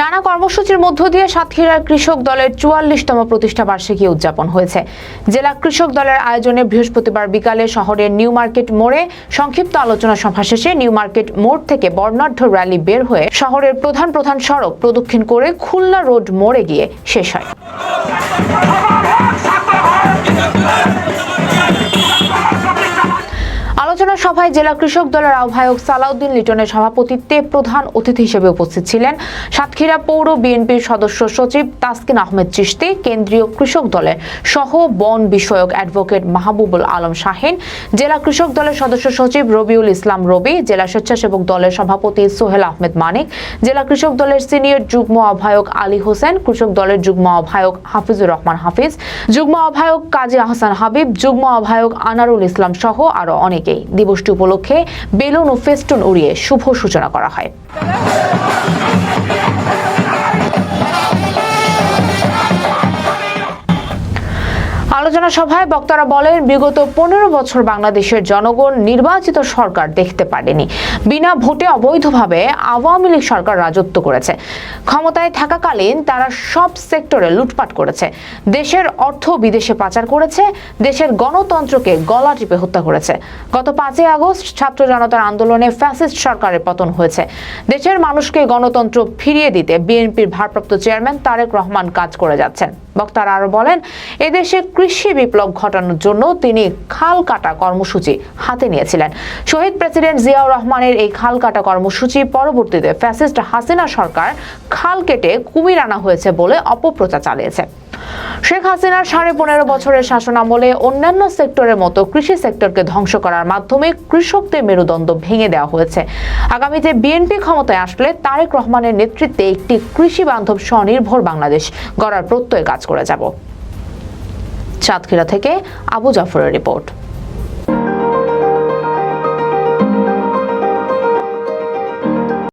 নানা কর্মসূচির মধ্য দিয়ে সাতক্ষীরার কৃষক দলের চুয়াল্লিশতম প্রতিষ্ঠা বার্ষিকী উদযাপন হয়েছে। জেলা কৃষক দলের আয়োজনে বৃহস্পতিবার বিকালে শহরের নিউ মার্কেট মোড়ে সংক্ষিপ্ত আলোচনা সভা শেষে নিউ মার্কেট মোড় থেকে বর্ণাঢ্য র্যালি বের হয়ে শহরের প্রধান প্রধান সড়ক প্রদক্ষিণ করে খুলনা রোড মোড়ে গিয়ে শেষ হয়। সভায় জেলা কৃষক দলের আহ্বায়ক সালাউদ্দিন লিটনের সভাপতিত্বে প্রধান অতিথি হিসেবে উপস্থিত ছিলেন সাতক্ষীরা পৌর বিএনপির সদস্য সচিব তাসকিন আহমেদ চিশতি, কেন্দ্রীয় কৃষক দলের সহ বন বিষয়ক অ্যাডভোকেট মাহবুবুল আলম শাহিন, জেলা কৃষক দলের সদস্য সচিব রবিউল ইসলাম রবি, জেলা স্বেচ্ছাসেবক দলের সভাপতি সোহেল আহমেদ মানিক, জেলা কৃষক দলের সিনিয়র যুগ্ম আহ্বায়ক আলী হোসেন, কৃষক দলের যুগ্ম আহ্বায়ক হাফিজুর রহমান হাফিজ, যুগ্ম আহ্বায়ক কাজী আহসান হাবিব, যুগ্ম আহ্বায়ক আনারুল ইসলাম সহ আরও অনেকেই। দিবসটি উপলক্ষে বেলুন ও ফেস্টুন উড়িয়ে শুভ সূচনা করা হয়। আলোচনা সভায় বক্তারা বলেন, বিগত পনেরো বছর বাংলাদেশের জনগণ নির্বাচিত সরকার দেখতে পারেনি। বিনা ভোটে অবৈধভাবে আওয়ামী লীগ সরকার রাজত্ব করেছে। ক্ষমতায় থাকাকালীন তারা সব সেক্টরে লুটপাট করেছে। দেশের অর্থ বিদেশে পাচার করেছে, দেশের গণতন্ত্রকে গলা টিপে হত্যা করেছে। গত পাঁচই আগস্ট ছাত্র জনতার আন্দোলনে ফ্যাসিস্ট সরকারের পতন হয়েছে। দেশের মানুষকে গণতন্ত্র ফিরিয়ে দিতে বিএনপির ভারপ্রাপ্ত চেয়ারম্যান তারেক রহমান কাজ করে যাচ্ছেন। বক্তারা আরও বলেন, এদেশে কৃষি বিপ্লব ঘটানোর জন্য তিনি খাল কাটা কর্মসূচি হাতে নিয়েছিলেন। শহীদ প্রেসিডেন্ট জিয়াউর রহমানের এই খাল কাটা কর্মসূচি পরবর্তীতে ফ্যাসিস্ট হাসিনা সরকার খাল কেটে কুমির আনা হয়েছে বলে অপপ্রচার চালিয়েছে। শেখ হাসিনার সাড়ে পনেরো বছরের শাসন আমলে অন্যান্য সেক্টরের মতো কৃষি সেক্টরকে ধ্বংস করার মাধ্যমে কৃষকদের মেরুদণ্ড ভেঙে দেওয়া হয়েছে। আগামীতে বিএনপি ক্ষমতায় আসলে তারেক রহমানের নেতৃত্বে একটি কৃষি বান্ধব স্বনির্ভর বাংলাদেশ গড়ার প্রত্যয়ে কাজ করে যাব। সাতক্ষীরা থেকে আবু জাফরের রিপোর্ট।